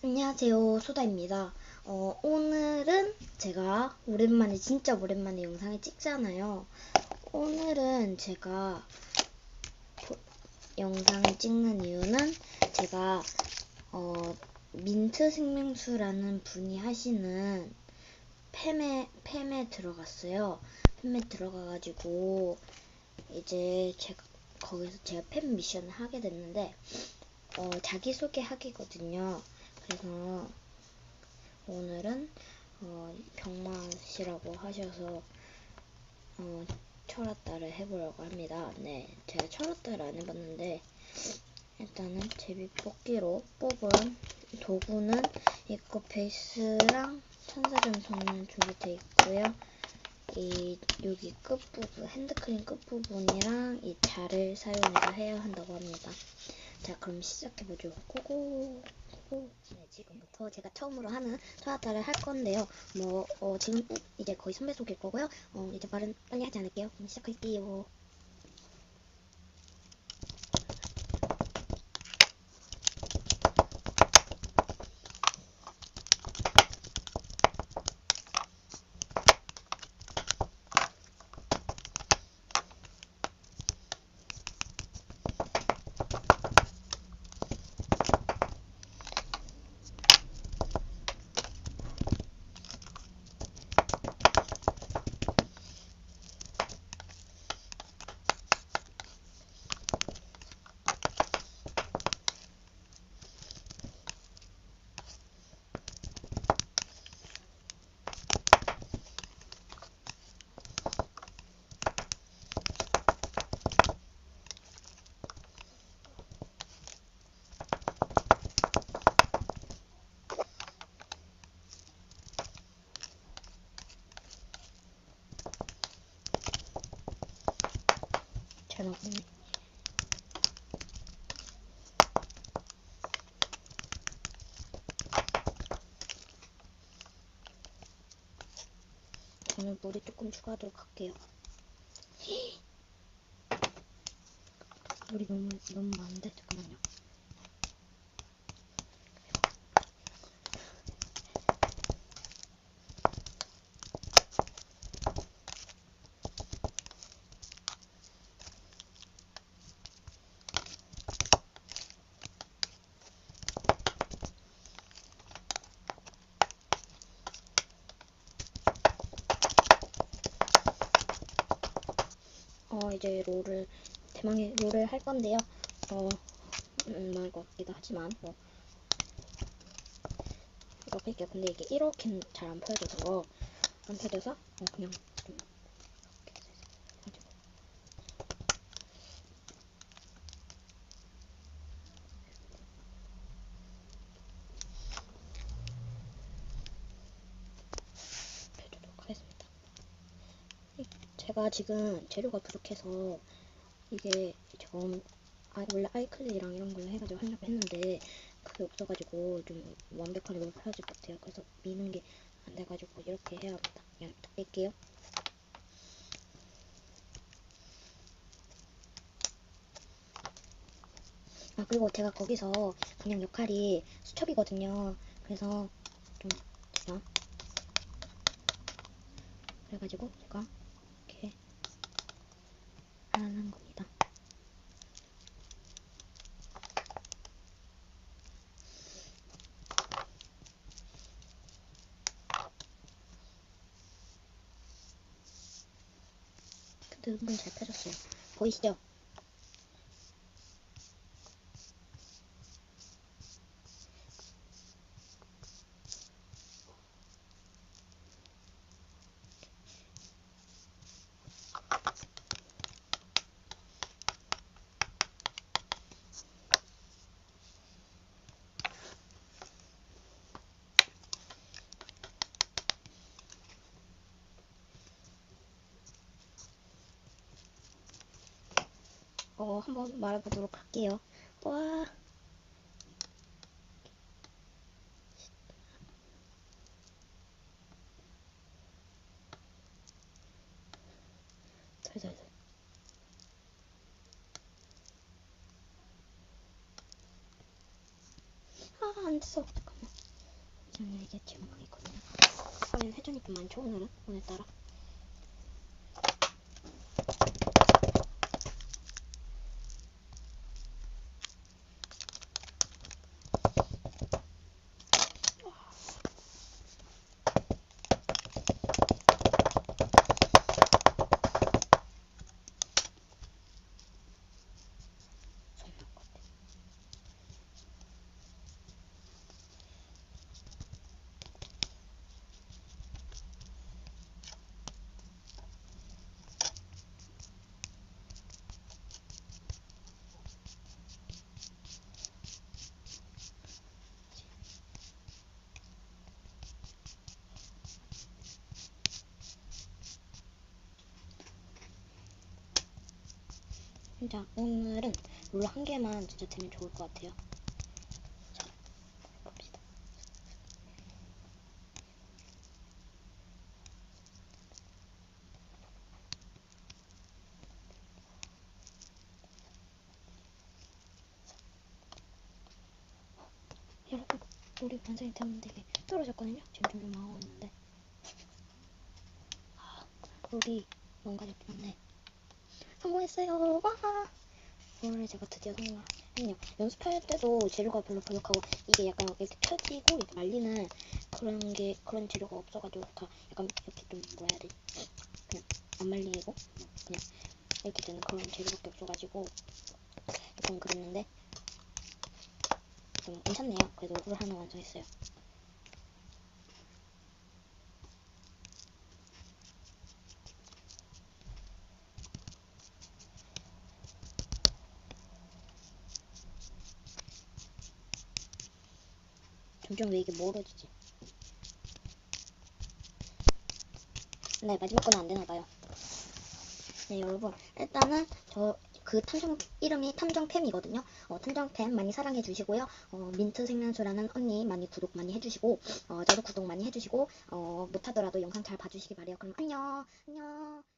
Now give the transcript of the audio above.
안녕하세요. 소다입니다. 어, 오늘은 제가 오랜만에, 진짜 오랜만에 영상을 찍잖아요. 오늘은 제가 보- 영상을 찍는 이유는 제가 어, 민트 생명수라는 분이 하시는 팸에, 팸에 들어갔어요. 팸에 들어가가지고 이제 제가 거기서 제가 팸 미션을 하게 됐는데 어, 자기소개 하기거든요. 그래서 오늘은 어, 병마 씨라고 하셔서 어, 철학다를 해보려고 합니다. 네, 제가 철학다를 안 해봤는데 일단은 제비 뽑기로 뽑은 도구는 이거 베이스랑 천사점선은 준비되어 있고요. 이 여기 끝부분 핸드크림 끝부분이랑 이 자를 사용해서 해야 한다고 합니다. 자 그럼 시작해보죠. 고고 고고. 네 지금부터 제가 처음으로 하는 토하타를 할 건데요. 뭐 어, 지금 이제 거의 선배 속일 거고요. 어, 이제 말은 빨리 하지 않을게요. 그럼 시작할게요. 잘 나오네. 저는 물이 조금 추가하도록 할게요. 물이 너무 너무 많은데 잠깐만요. 어 이제 롤을 대망의 롤을 할 건데요. 어 음, 말것 같기도 하지만 뭐 이렇게 할게요. 근데 이게 이렇게는 잘안 펴져서 안 펴져서 어, 그냥 좀 이렇게 가지고 펴도록 하겠습니다. 이- 제가 지금 재료가 부족해서 이게 지금 아, 원래 아이클리랑 이런 걸로 해가지고 하려고 했는데 그게 없어가지고 좀 완벽하게 못 펴질 것 같아요. 그래서 미는 게 안 돼가지고 이렇게 해야 합니다. 그냥 딱 뺄게요. 아 그리고 제가 거기서 그냥 역할이 수첩이거든요. 그래서 좀 제가 그래가지고 제가 하는 겁니다. 근데 은근 잘 펴졌어요. 보이시죠? 어, 한번 말해보도록 할게요. 와. 살살살. 아, 안 됐어. 잠깐만. 저는 이게 지금 있거든요. 하면 회전이 좀 많죠 오늘은 오늘따라. 진짜 오늘은 룰한 개만 진짜 되면 좋을 것 같아요. 자, 봅시다. 여러분, 룰이 완성이 되었는데 이게 떨어졌거든요. 지금 점점 나오는데. 아, 룰이 뭔가 좀 좋네. 성공했어요. 와! 오늘 제가 드디어 성공을 했네요. 연습할 때도 재료가 별로 부족하고 이게 약간 이렇게 펴지고 이렇게 말리는 그런 게 그런 재료가 없어가지고 다 약간 이렇게 좀 뭐라 해야 되지? 그냥 안 말리고 그냥 이렇게 되는 그런 재료밖에 없어가지고 조금 그랬는데 좀 괜찮네요. 그래도 물 하나 완성했어요. 점점 왜 이게 멀어지지? 네, 마지막 거는 안 되나 봐요. 네, 여러분. 일단은 저 그 탐정 이름이 탐정템이거든요. 어, 탐정템 많이 사랑해 주시고요. 어, 민트 생명수라는 언니 많이 구독 많이 해주시고 어, 저도 구독 많이 해주시고 어, 못하더라도 영상 잘 봐주시기 바래요. 그럼 안녕, 안녕.